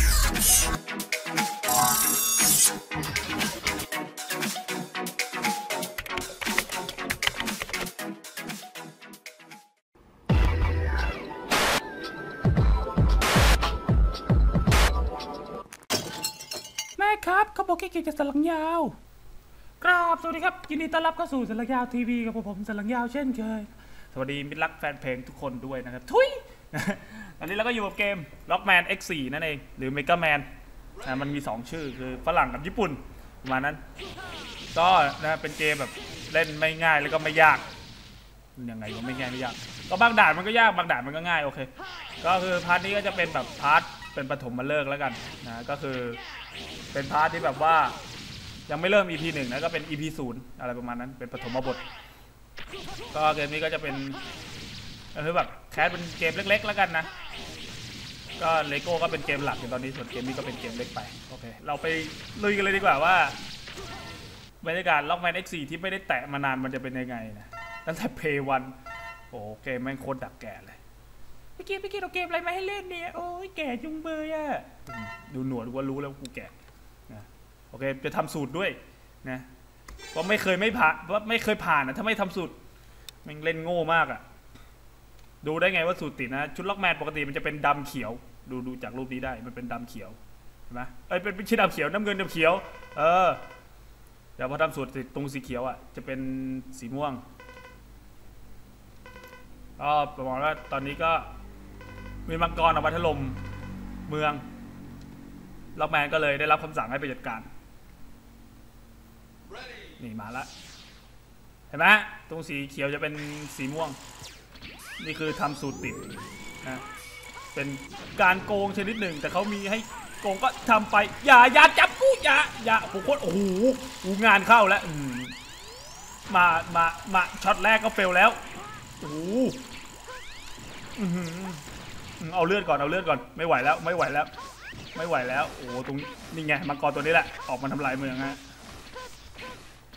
แม่ครับเขาบอกแค่เกี่ยวกับสลังยาวกราบสวัสดีครับยินดีต้อนรับเข้าสู่สลังยาวทีวีกับผมสลังยาวเช่นเคย สวัสดีมิตรรักแฟนเพลงทุกคนด้วยนะครับ ทุย ตอนนี้เราก็อยู่กับเกม Rockman X4 นั่นเอง หรือ Mega Man นะมันมี 2 ชื่อคือฝรั่งกับญี่ปุ่นประมาณนั้น ก็นะเป็นเกมแบบเล่นไม่ง่ายแล้วก็ไม่ยากยังไงก็ไม่ง่ายไม่ยาก ก็บางด่านมันก็ยากบางด่านมันก็ง่ายโอเค ก็คือพาร์ทนี้ก็จะเป็นแบบพาร์ทเป็นปฐมมาเลิกแล้วกันนะก็คือเป็นพาร์ทที่แบบว่ายังไม่เริ่ม EP หนึ่งนะก็เป็น EP ศูนย์อะไรประมาณนั้นเป็นปฐมบท ก็เกมนี้ก็จะเป็น ก็คือแบบแคสเป็นเกมเล็ก ๆ แล้วกันนะ ก็เลโก้ก็เป็นเกมหลักอยู่ตอนนี้ส่วนเกมนี้ก็เป็นเกมเล็กไปโอเคเราไปลุยกันเลยดีกว่าว่าบรรยากาศล็อกแมน X4 ที่ไม่ได้แตะมานานมันจะเป็นยังไงนะตั้งแต่เพย์วันโอ้เกมแม่งโคตรดักแก่เลยพี่กีพี่กีเราเกมอะไรมาให้เล่นเนี่ย โอ้ยแก่จุงเบยอะอืมดูหนวดก็รู้แล้วกูแก่นะโอเคจะทำสูตรด้วยนะเพราะไม่เคยไม่ผ่านว่าะไม่เคยผ่านนะถ้าไม่ทำสูตรแม่งเล่นโง่มากอะ ดูได้ไงว่าสูตรติดนะ ชุดล็อกแมนปกติมันจะเป็นดำเขียว ดูดูจากรูปนี้ได้มันเป็นดำเขียวเห็นไหมเอ้ยเป็นเป็นชื่อดำเขียวน้ำเงินดำเขียว เออเดี๋ยวพอทำสูตรติดตรงสีเขียวอะจะเป็นสีม่วงก็ประมาณว่าตอนนี้ก็มีมังกรเอามาถล่มเมืองล็อกแมนก็เลยได้รับคำสั่งให้ไปจัดการ นี่มาละเห็นไหมตรงสีเขียวจะเป็นสีม่วง นี่คือทำสูตรติดนะเป็นการโกงชนิดหนึ่ง แต่เขามีให้โกงก็ทำไป อย่าอย่าจับกูอย่าอย่าโอ้โหโคตรโอ้โหงานเข้าแล้วอืมามามาช็อตแรกก็เฟลแล้วโอ้โหเอาเลือดก่อนเอาเลือดก่อนไม่ไหวแล้วไม่ไหวแล้ว ไม่ไหวแล้ว โอ้ตรงนี่ไงมังกรตัวนี้แหละออกมาทำลายเมืองฮะ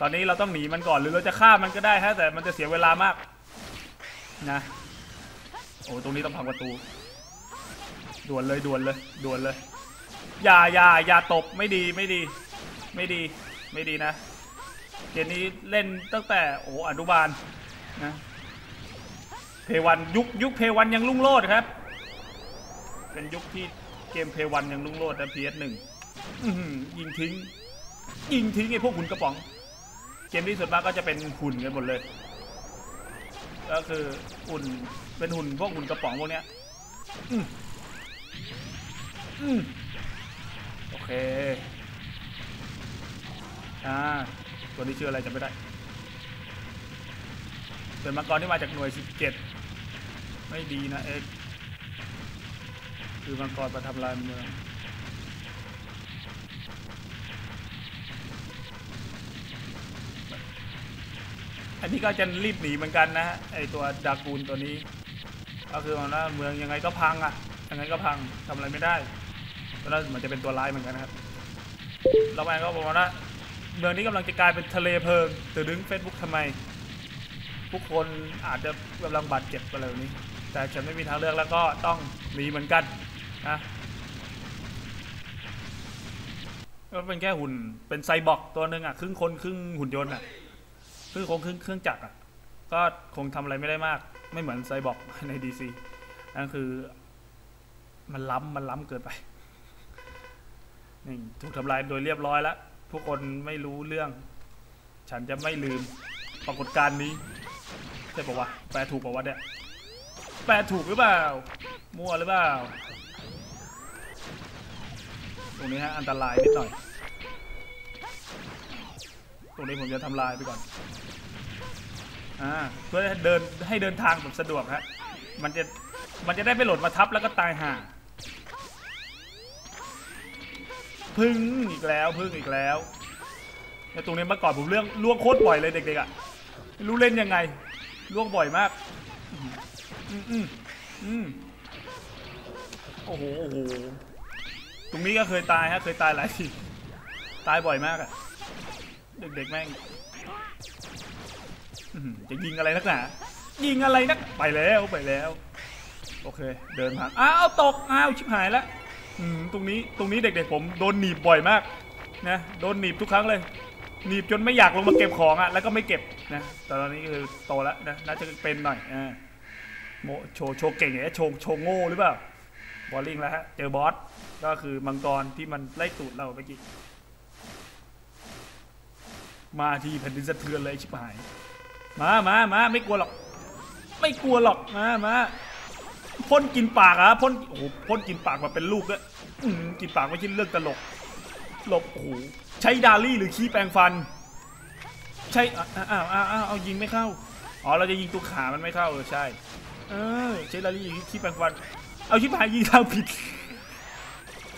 ตอนนี้เราต้องหนีมันก่อนหรือเราจะฆ่ามันก็ได้ฮะแต่มันจะเสียเวลามากนะ โอ้ตรงนี้ต้องพังประตูด่วนเลยด่วนเลยด่วนเลย อย่าอย่าอย่าตบไม่ดีไม่ดี ไม่ดีไม่ดีนะเกมนี้เล่นตั้งแต่โอ้อนุบาลนะเพวันยุคยุคเพวันยังรุ่งโรจน์ครับ เป็นยุคที่เกมเพวันยังรุ่งโรจน์นะพีเอสหนึ่งยิงทิ้ง ยิงทิ้งไอ้พวกหุ่นกระป๋อง เกมที่สุดมากก็จะเป็นหุ่นกันหมดเลย ก็คือหุ่นเป็นหุ่นพวกหุ่นกระป๋องพวกเนี้ยอืมอืมโอเคอ่าตัวนี้ชื่ออะไรจำไม่ได้เป็นมังกรที่มาจากหน่วย 17 ไม่ดีนะเอ็กคือมังกรมาทำลายเมือง อันนี้ก็จะรีบหนีเหมือนกันนะฮะไอตัวดากูลตัวนี้ ก็คือมันว่าเมืองยังไงก็พังอะยังไงก็พังทำอะไรไม่ได้ตอนนั้นมือนจะเป็นตัวร้ายเหมือนกันนะครับเราแม่ก็บอกว่าเมืองนี้กำลังจะกลายเป็นทะเลเพลิงตื่นดึงเฟซบุ๊กทำไมผู้คนอาจจะกำลังบาดเจ็บอะไรแบบนี้ แต่ฉันไม่มีทางเลือกแล้วก็ต้องหนีเหมือนกันนะก็เป็นแค่หุ่นเป็นไซบอร์กตัวหนึ่งอะครึ่งคนครึ่งหุ่นยนต์อะ คือคงเครื่องเครื่องจักรอะก็คงทำอะไรไม่ได้มาก ไม่เหมือนไซบอร์กในดีซีนั่นคือ มันล้ำมันล้ำเกินไปนี่ถูกทำลายโดยเรียบร้อยแล้วทุกคนไม่รู้เรื่อง ฉันจะไม่ลืมปรากฏการณ์นี้ใช่ปะวะแปลถูกปะวะเนี่ยแปลถูกหรือเปล่า มั่วหรือเปล่า ตรงนี้ฮะอันตรายนิดหน่อย ตรงนี้ผมจะทำลายไปก่อน อ่าเพื่อเดินให้เดินทางแบบสะดวกฮะมันจะมันจะได้ไม่หล่นมาทับแล้วก็ตายห่าพึ่งอีกแล้วพึ่งอีกแล้วแล้วตรงนี้เมื่อก่อนผมเรื่องล่วงโคตรบ่อยเลยเด็กๆอะไม่รู้เล่นยังไงล่วงบ่อยมากอืมอืมอืมโอ้โหโอ้โหตรงนี้ก็เคยตายฮะเคยตายหลายทีตายบ่อยมากอะเด็กๆแม่ง จะยิงอะไรนักหนายิงอะไรนักไปแล้วไปแล้ว โอเค เดินผ่านอ้าวตกอ้าวชิบหายแล้วตรงนี้ตรงนี้เด็กๆผมโดนหนีบบ่อยมากนะโดนหนีบทุกครั้งเลยหนีบจนไม่อยากลงมาเก็บของอะ่ะแล้วก็ไม่เก็บนะแต่ตอนนี้คือโตแล้วนะน่าจะเป็นหน่อยอ่าโมโชว์โชเก่งอย่างเงี้โชว์โชโง่หรือเปล่าบอลลิงแล้วฮะเจอบอสก็คือมังกรที่มันไล่ตูดเราเมื่อกี้มาทีแผ่นดินสะเทือนเลยชิบหาย มามามาไม่กลัวหรอก ไม่กลัวหรอก มามาพ่นกินปากอะพ่นโอ้โหพ่นกินปากมาเป็นลูกเลยอื้อหือกินปากไม่ใช่เรื่องตลก หลบโอ้โหใช้ดาลี่หรือขี้แปรงฟัน ใช่อ้าวอ้าวอ้าวเอายิงไม่เข้า อ๋อ เราจะยิงตัวขามันไม่เข้าเออใช่ เออ ใช้ดาลี่หรือขี้แปรงฟัน เอาชิบหายยิงทางผิด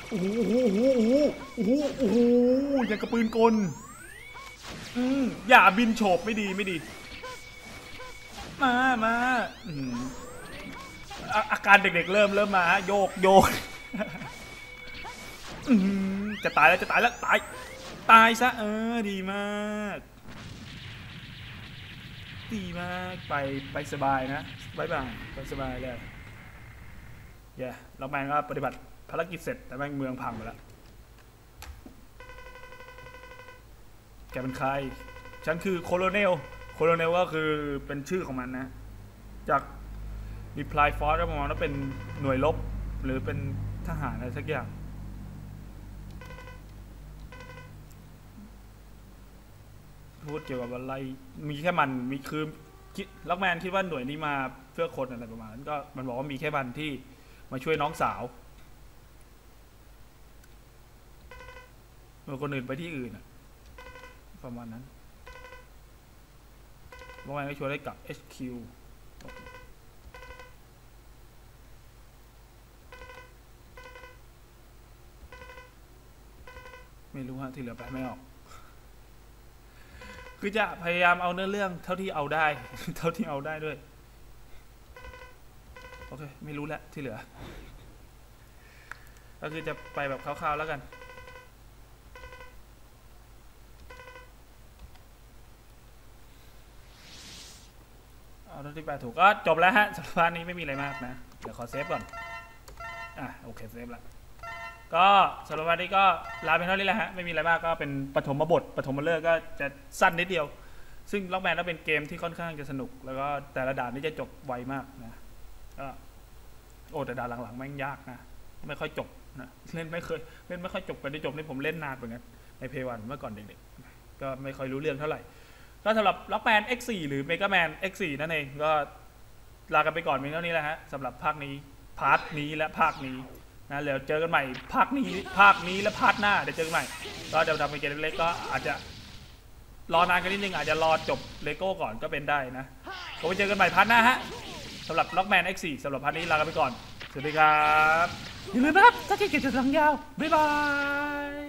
โอ้โหโอ้โหโอ้โหโอ้โหโอ้โหอย่างกระปืนกล อืมอย่าบินโฉบไม่ดีไม่ดี มามาอืมอาการเด็กๆเริ่มเริ่มมาฮะโยกโยกจะตายแล้วจะตายแล้วตายตายซะเออดีมาก ดีมากไปไปสบายนะบายบายไปสบายเลยเย่เราแมงก็ปฏิบัติภารกิจเสร็จแต่แม่งเมืองพังไปแล้วแกเป็นใคร ฉันคือโคโลเนล โคโลเนลก็คือเป็นชื่อของมันนะ จาก reply force ก็ประมาณว่าเป็นหน่วยรบหรือเป็นทหารอะไรสักอย่าง พูดเกี่ยวกับอะไร มีแค่มันมีคือคิดล็อกแมนคิดว่าหน่วยนี้มาเพื่อคนอะไรประมาณนั้นก็มันบอกว่ามีแค่มันที่มาช่วยน้องสาวเมื่อคนอื่นไปที่อื่นอะประมาณนั้น ล็อกแมนก็ชวนให้กับ HQ ไม่รู้ฮะที่เหลือแปลไม่ออก คือจะพยายามเอาเนื้อเรื่องเท่าที่เอาได้ เท่าที่เอาได้ด้วย โอเค ไม่รู้แล้วที่เหลือ ก็คือจะไปแบบคร่าวๆแล้วกัน เอาที่แปลถูกก็จบแล้วฮะสำหรับพนี้ไม่มีอะไรมากนะ เดี๋ยวขอเซฟก่อน อะโอเคเซฟละก็สำหรับวันนี้ก็ลาเป็นเท่านี้แหละฮะไม่มีอะไรมากก็เป็นปฐมบทปฐมฤกษ์ก็จะสั้นนิดเดียว ซึ่งล็อกแมนก็เป็นเกมที่ค่อนข้างจะสนุก แล้วก็แต่ละด่านนี่จะจบไวมากนะก็โอ้แต่ด่านหลังๆแม่งยากนะไม่ค่อยจบนะเล่นไม่เคยเล่นไม่ค่อยจบกันที่จบนี่ผมเล่นนานเหมือนกันในเพย์วันเมื่อก่อนเด็กๆก็ไม่ค่อยรู้เรื่องเท่าไหร่ ก็สำหรับล็อกแมน X4 หรือ Mega Man X4 นั่นเอง ก็ลากันไปก่อนเพียงเท่านี้แหละฮะสำหรับภาคนี้ พาร์ทนี้และภาคนี้นะเดี๋ยวเจอกันใหม่ภาคนี้ภาคนี้และภาคหน้าเดี๋ยวเจอกันใหม่ ก็จะทำเป็นเกมเล็กๆก็อาจจะรอนานกันนิดนึงอาจจะรอจบเลโก้ก่อนก็เป็นได้นะก็ไปเจอกันใหม่พาร์ทหน้าฮะสำหรับล็อกแมน X4 สำหรับพาร์ทนี้ลากันไปก่อน สวัสดีครับ อย่าลืมนะครับถ้าเกิดจะสังยาว บ๊ายบาย